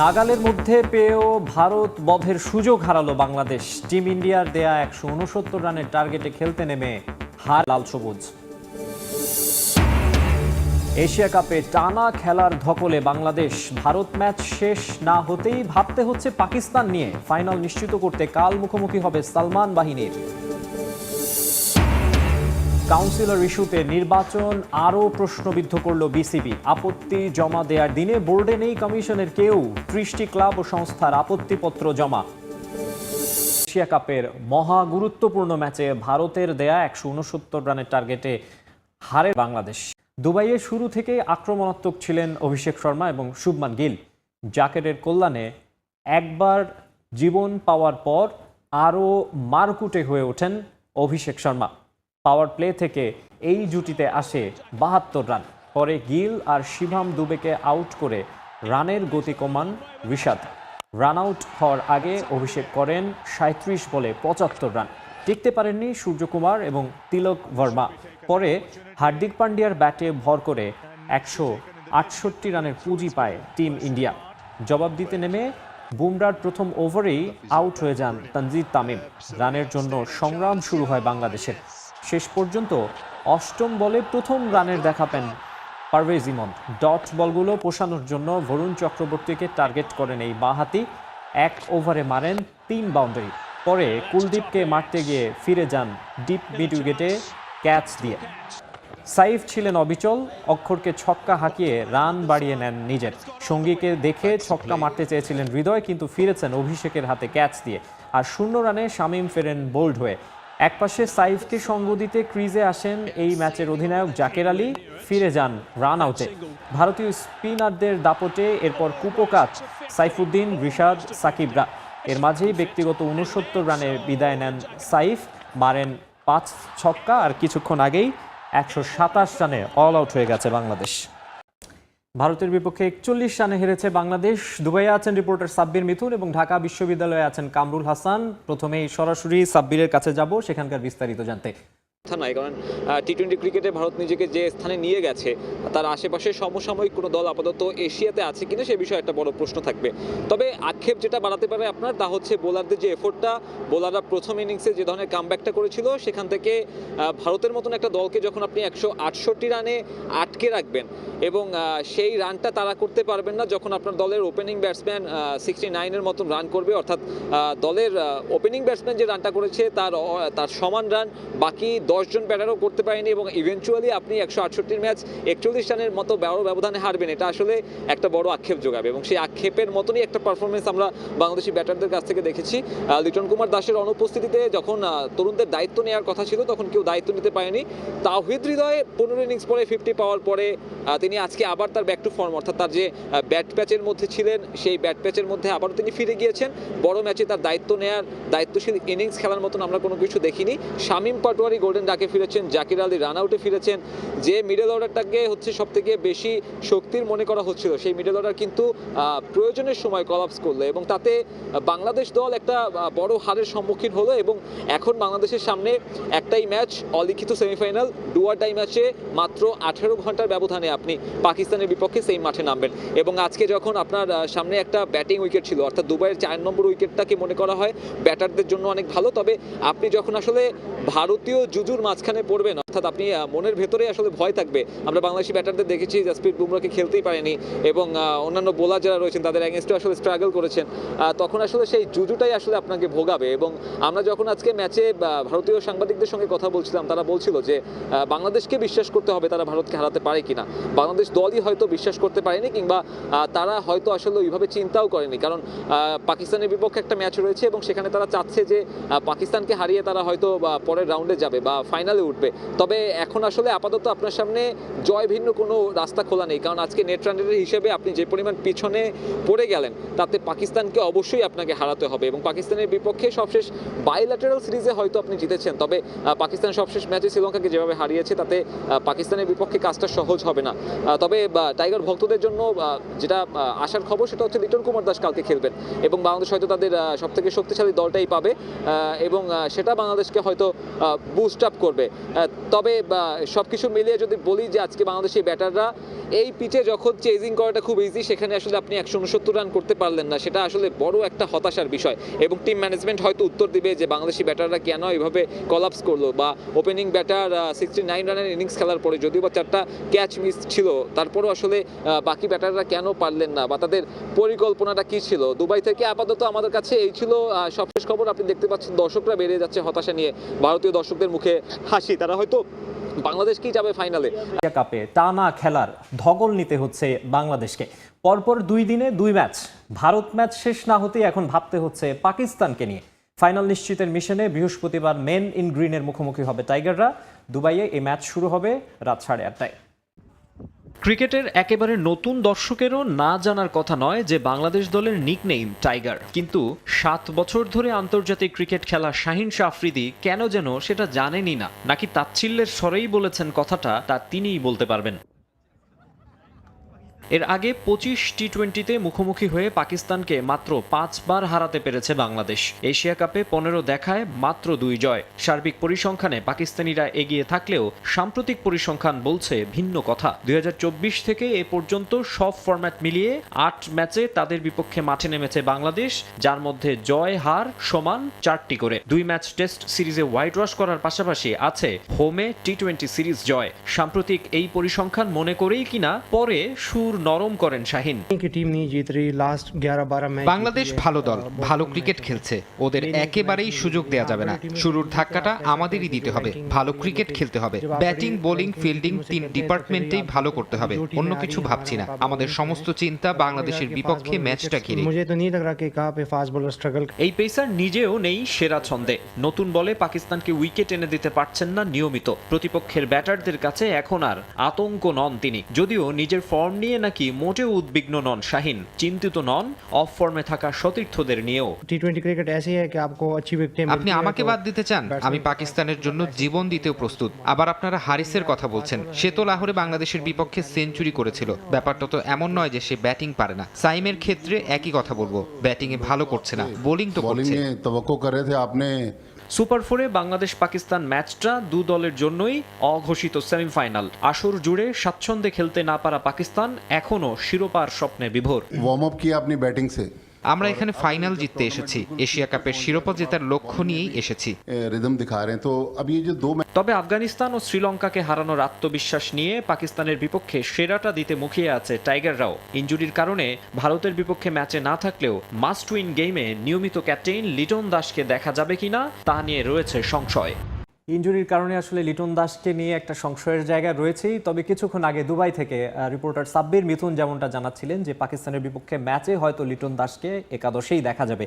নাগালের মধ্যে পেয়েও ভারত বধের সুযোগ হারালো বাংলাদেশ। টিম ইন্ডিয়ার দেয়া একশো উনসত্তর রানের টার্গেটে খেলতে নেমে হার লাল সবুজ। এশিয়া কাপে টানা খেলার ধকলে বাংলাদেশ। ভারত ম্যাচ শেষ না হতেই ভাবতে হচ্ছে পাকিস্তান নিয়ে। ফাইনাল নিশ্চিত করতে কাল মুখোমুখি হবে সালমান বাহিনীর। কাউন্সিলর ইস্যুতে নির্বাচন আরও প্রশ্নবিদ্ধ করল বিসিবি। আপত্তি জমা দেওয়ার দিনে বোর্ডে নেই কমিশনের কেউ। ত্রিশটি ক্লাব ও সংস্থার আপত্তিপত্র জমা। এশিয়া কাপের মহা গুরুত্বপূর্ণ ম্যাচে ভারতের দেয়া একশো উনসত্তর রানের টার্গেটে হারে বাংলাদেশ। দুবাইয়ে শুরু থেকেই আক্রমণাত্মক ছিলেন অভিষেক শর্মা এবং শুভমান গিল। জাকেটের কল্যাণে একবার জীবন পাওয়ার পর আরও মারকুটে হয়ে ওঠেন অভিষেক শর্মা। পাওয়ার প্লে থেকে এই জুটিতে আসে বাহাত্তর রান। পরে গিল আর শিভাম দুবেকে আউট করে রানের গতি কমান ঋষাদ রান আউট হওয়ার আগে অভিষেক করেন সাঁত্রিশ বলে পঁচাত্তর রান। টিকতে পারেননি সূর্যকুমার এবং তিলক বর্মা পরে হার্দিক পান্ডিয়ার ব্যাটে ভর করে একশো আটষট্টি রানের পুঁজি পায় টিম ইন্ডিয়া। জবাব দিতে নেমে বুমরার প্রথম ওভারেই আউট হয়ে যান তানজিদ তামিম। রানের জন্য সংগ্রাম শুরু হয় বাংলাদেশের। শেষ পর্যন্ত অষ্টম বলে প্রথম রানের দেখা পেন পারভেজ ইমন। ডট বলগুলো পোষানোর জন্য বরুণ চক্রবর্তীকে টার্গেট করেন এই বাঁহাতি। এক ওভারে মারেন তিন বাউন্ডারি। পরে কুলদীপকে মারতে গিয়ে ফিরে যান ডিপ মিড উইকেটে ক্যাচ দিয়ে। সাইফ ছিলেন অবিচল, অক্ষরকে ছক্কা হাঁকিয়ে রান বাড়িয়ে নেন নিজের। সঙ্গীকে দেখে ছক্কা মারতে চেয়েছিলেন হৃদয়, কিন্তু ফিরেছেন অভিষেকের হাতে ক্যাচ দিয়ে। আর শূন্য রানে শামীম ফেরেন বোল্ড হয়ে। একপাশে সাইফকে সঙ্গ দিতে ক্রিজে আসেন এই ম্যাচের অধিনায়ক জাকের আলী, ফিরে যান রান আউটে। ভারতীয় স্পিনারদের দাপটে এরপর কুপোকাত সাইফুদ্দিন, রিশাদ, সাকিবরা। এর মাঝেই ব্যক্তিগত উনসত্তর রানে বিদায় নেন সাইফ, মারেন পাঁচ ছক্কা আর কিছুক্ষণ আগেই একশো সাতাশ রানে অল আউট হয়ে গেছে বাংলাদেশ। ভারতের বিপক্ষে একচল্লিশ রানে হেরেছে বাংলাদেশ। দুবাইয়ে আছেন রিপোর্টার সাব্বির মিথুন এবং ঢাকা বিশ্ববিদ্যালয়ে আছেন কামরুল হাসান। প্রথমেই সরাসরি সাব্বিরের কাছে যাব, সেখানকার বিস্তারিত জানতে। কথা নয় কারণ টি টোয়েন্টি ক্রিকেটে ভারত নিজেকে যে স্থানে নিয়ে গেছে, তার আশেপাশে সমসাময়িক কোনো দল আপাতত এশিয়াতে আছে কিনা সে বিষয়ে একটা বড় প্রশ্ন থাকবে। তবে আক্ষেপ যেটা বাড়াতে পারে আপনার, তা হচ্ছে বোলারদের যে এফোর্টটা বোলাররা প্রথম ইনিংসে যে ধরনের কামব্যাকটা করেছিল, সেখান থেকে ভারতের মতন একটা দলকে যখন আপনি একশো আটষট্টি রানে আটকে রাখবেন এবং সেই রানটা তারা করতে পারবেন না, যখন আপনার দলের ওপেনিং ব্যাটসম্যান সিক্সটি নাইনের মতন রান করবে, অর্থাৎ দলের ওপেনিং ব্যাটসম্যান যে রানটা করেছে, তার তার সমান রান বাকি দশজন ব্যাটারও করতে পারেনি এবং ইভেনচুয়ালি আপনি একশো আটষট্টির ম্যাচ একচল্লিশ রানের মতো বড় ব্যবধানে হারবেন, এটা আসলে একটা বড় আক্ষেপ যোগাবে এবং সেই আক্ষেপের মতনই একটা পারফরমেন্স আমরা বাংলাদেশি ব্যাটারদের কাছ থেকে দেখেছি। লিটন কুমার দাসের অনুপস্থিতিতে যখন তরুণদের দায়িত্ব নেওয়ার কথা ছিল, তখন কেউ দায়িত্ব নিতে পারেনি। তাওহিদ হৃদয়ে পনেরো ইনিংস পরে ফিফটি পাওয়ার পরে তিনি আজকে আবার তার ব্যাক টু ফর্ম অর্থাৎ তার যে ব্যাট প্যাচের মধ্যে ছিলেন, সেই ব্যাট প্যাচের মধ্যে আবারও তিনি ফিরে গিয়েছেন। বড় ম্যাচে তার দায়িত্ব নেয়ার, দায়িত্বশীল ইনিংস খেলার মতন আমরা কোনো কিছু দেখিনি। শামীম পাটোয়ারি গোল্ডেন ডাকে ফিরেছেন, জাকির আলী রান আউটে ফিরেছেন। যে মিডল অর্ডারটাকে হচ্ছে সব থেকে বেশি শক্তির মনে করা হচ্ছিল, সেই মিডল অর্ডার কিন্তু প্রয়োজনের সময় কলাপস করল এবং তাতে বাংলাদেশ দল একটা বড় হারের সম্মুখীন হলো এবং এখন বাংলাদেশের সামনে একটাই ম্যাচ অলিখিত সেমিফাইনাল ডুয়ারটাই ম্যাচে মাত্র আঠেরো ঘণ্টার ব্যবধানে আপনি পাকিস্তানের বিপক্ষে সেই মাঠে নামবেন। এবং আজকে যখন আপনার সামনে একটা ব্যাটিং উইকেট ছিল, অর্থাৎ দুবাইয়ের চার নম্বর উইকেটটাকে মনে করা হয় ব্যাটারদের জন্য অনেক ভালো। তবে আপনি যখন আসলে ভারতীয় জুজুর মাঝখানে পড়বেন। অর্থাৎ আপনি মনের ভেতরে আসলে ভয় থাকবে। আমরা বাংলাদেশি ব্যাটারদের দেখেছি জাসপ্রীত বুমরাকে খেলতেই পারেনি এবং অন্যান্য বোলার যারা রয়েছেন, তাদের অ্যাগেনস্টে আসলে স্ট্রাগল করেছেন। তখন আসলে সেই জুজুটাই আসলে আপনাকে ভোগাবে এবং আমরা যখন আজকে ম্যাচে ভারতীয় সাংবাদিকদের সঙ্গে কথা বলছিলাম, তারা বলছিল যে বাংলাদেশকে বিশ্বাস করতে হবে তারা ভারতকে হারাতে পারে কিনা। বাংলাদেশ দলই হয়তো বিশ্বাস করতে পারেনি কিংবা তারা হয়তো আসলে ওইভাবে চিন্তাও করেনি। কারণ পাকিস্তানের বিপক্ষে একটা ম্যাচ রয়েছে এবং সেখানে তারা চাচ্ছে যে পাকিস্তানকে হারিয়ে তারা হয়তো পরের রাউন্ডে যাবে বা ফাইনালে উঠবে। তবে এখন আসলে আপাতত আপনার সামনে জয় ভিন্ন কোনো রাস্তা খোলা নেই। কারণ আজকে নেট রানের হিসেবে আপনি যে পরিমাণ পিছনে পড়ে গেলেন, তাতে পাকিস্তানকে অবশ্যই আপনাকে হারাতে হবে এবং পাকিস্তানের বিপক্ষে সবশেষ বাইল্যাটারাল সিরিজে হয়তো আপনি জিতেছেন। তবে পাকিস্তান সবশেষ ম্যাচে শ্রীলঙ্কাকে যেভাবে হারিয়েছে, তাতে পাকিস্তানের বিপক্ষে কাজটা সহজ হবে না। তবে টাইগার ভক্তদের জন্য যেটা আসার খবর সেটা হচ্ছে লিটন কুমার দাস কালকে খেলবেন এবং বাংলাদেশ হয়তো তাদের সব থেকে শক্তিশালী দলটাই পাবে। এবং সেটা বাংলাদেশকে হয়তো বুস্ট আপ করবে। তবে সব কিছু মিলিয়ে যদি বলি যে আজকে বাংলাদেশের ব্যাটাররা এই পিচে যখন চেজিং করাটা খুব ইজি সেখানে আসলে আপনি একশো উনসত্তর রান করতে পারলেন না। সেটা আসলে বড় একটা হতাশার বিষয়। এবং টিম ম্যানেজমেন্ট হয়তো উত্তর দিবে যে বাংলাদেশি ব্যাটাররা কেন এইভাবে কলাপস করল বা ওপেনিং ব্যাটার সিক্সটি নাইন রানের ইনিংস খেলার পরে যদিও বা চারটা ক্যাচ মিস ছিল, তারপরও আসলে বাকি ব্যাটাররা কেন পারলেন না বা তাদের পরিকল্পনাটা কি ছিল? দুবাই থেকে আপাতত আমাদের কাছে এই ছিল সবশেষ খবর। আপনি দেখতে পাচ্ছেন দর্শকরা বেড়ে যাচ্ছে হতাশা নিয়ে। ভারতীয় দর্শকদের মুখে হাসি, তারা হয়তো বাংলাদেশ কি যাবে ফাইনালে। কাপে টানা খেলার ধগল নিতে হচ্ছে বাংলাদেশকে। পরপর দুই দিনে দুই ম্যাচ, ভারত ম্যাচ শেষ না হতেই এখন ভাবতে হচ্ছে পাকিস্তানকে নিয়ে। ফাইনাল নিশ্চিতের মিশনে বৃহস্পতিবার মেন ইন গ্রিনের মুখোমুখি হবে টাইগাররা। দুবাইয়ে এই ম্যাচ শুরু হবে রাত সাড়ে আটটায়। ক্রিকেটের একেবারে নতুন দর্শকেরও না জানার কথা নয় যে বাংলাদেশ দলের নিকনেইম টাইগার কিন্তু সাত বছর ধরে আন্তর্জাতিক ক্রিকেট খেলা শাহিন শাহ আফ্রিদি কেন যেন সেটা জানেনই না। নাকি তাচ্ছিল্যের স্বরেই বলেছেন কথাটা, তা তিনিই বলতে পারবেন। এর আগে পঁচিশ টি টোয়েন্টিতে মুখোমুখি হয়ে পাকিস্তানকে মাত্র পাঁচবার হারাতে পেরেছে বাংলাদেশ। এশিয়া কাপে পনেরো দেখায় মাত্র দুই জয়। সার্বিক পরিসংখ্যানে পাকিস্তানিরা এগিয়ে থাকলেও সাম্প্রতিক পরিসংখ্যান বলছে ভিন্ন কথা। দুই হাজার চব্বিশ থেকে এ পর্যন্ত সব ফরম্যাট মিলিয়ে আট ম্যাচে তাদের বিপক্ষে মাঠে নেমেছে বাংলাদেশ, যার মধ্যে জয় হার সমান চারটি করে। দুই ম্যাচ টেস্ট সিরিজে হোয়াইট ওয়াশ করার পাশাপাশি আছে হোমে টি টোয়েন্টি সিরিজ জয়। সাম্প্রতিক এই পরিসংখ্যান মনে করেই কিনা পরে সুর নরম করেন শাহিন। বাংলাদেশ ভালো দল ভালো ক্রিকেট খেলছে। ওদের একেবারেই সুযোগ দেয়া যাবে না। শুরুর ধাক্কাটা আমাদেরই দিতে হবে। ভালো ক্রিকেট খেলতে হবে। ব্যাটিং বোলিং ফিল্ডিং তিন ডিপার্টমেন্টেই ভালো করতে হবে। অন্য কিছু ভাবছি না। আমাদের সমস্ত চিন্তা বাংলাদেশের বিপক্ষে ম্যাচটা ঘিরে এই পেসার নিজেও নেই সেরা ছন্দে। নতুন বলে পাকিস্তানকে উইকেট এনে দিতে পারছেন না নিয়মিত। প্রতিপক্ষের ব্যাটারদের কাছে এখন আর আতঙ্ক নন তিনি। যদিও নিজের ফর্ম নিয়ে নাকি নাকি মোটেও উদ্বিগ্ন নন শাহিন চিন্তিত নন অফ ফর্মে থাকা সতীর্থদের নিয়েও। টি টোয়েন্টি ক্রিকেট আপনি আমাকে বাদ দিতে চান? আমি পাকিস্তানের জন্য জীবন দিতেও প্রস্তুত। আবার আপনারা হারিসের কথা বলছেন। সে তো লাহোরে বাংলাদেশের বিপক্ষে সেঞ্চুরি করেছিল। ব্যাপারটা তো এমন নয় যে সে ব্যাটিং পারে না। সাইমের ক্ষেত্রে একই কথা বলব। ব্যাটিংয়ে ভালো করছে না। বোলিং তো করছে। বোলিং এ তবক্কো করে থে আপনি সুপার ফোরে বাংলাদেশ পাকিস্তান ম্যাচটা দু দলের জন্যই অঘোষিত সেমিফাইনাল। আসর জুড়ে স্বাচ্ছন্দ্যে খেলতে না পারা পাকিস্তান এখনও শিরোপার স্বপ্নে বিভোর। ওয়ার্ম আপ কি আপনি ব্যাটিং সে আমরা এখানে ফাইনাল জিততে এসেছি। এশিয়া কাপের শিরোপা জেতার লক্ষ্য নিয়েই এসেছি। তবে আফগানিস্তান ও শ্রীলঙ্কাকে হারানোর আত্মবিশ্বাস নিয়ে পাকিস্তানের বিপক্ষে সেরাটা দিতে মুখিয়ে আছে টাইগাররাও ইঞ্জুরির কারণে ভারতের বিপক্ষে ম্যাচে না থাকলেও মাস্ট উইন গেমে নিয়মিত ক্যাপ্টেন লিটন দাসকে দেখা যাবে কিনা তা নিয়ে রয়েছে সংশয়। ইঞ্জুরির কারণে আসলে লিটন দাসকে নিয়ে একটা সংশয়ের জায়গা রয়েছেই। তবে কিছুক্ষণ আগে দুবাই থেকে রিপোর্টার সাব্বির মিথুন যেমনটা জানাচ্ছিলেন যে, পাকিস্তানের বিপক্ষে ম্যাচে হয়তো লিটন দাসকে একাদশেই দেখা যাবে।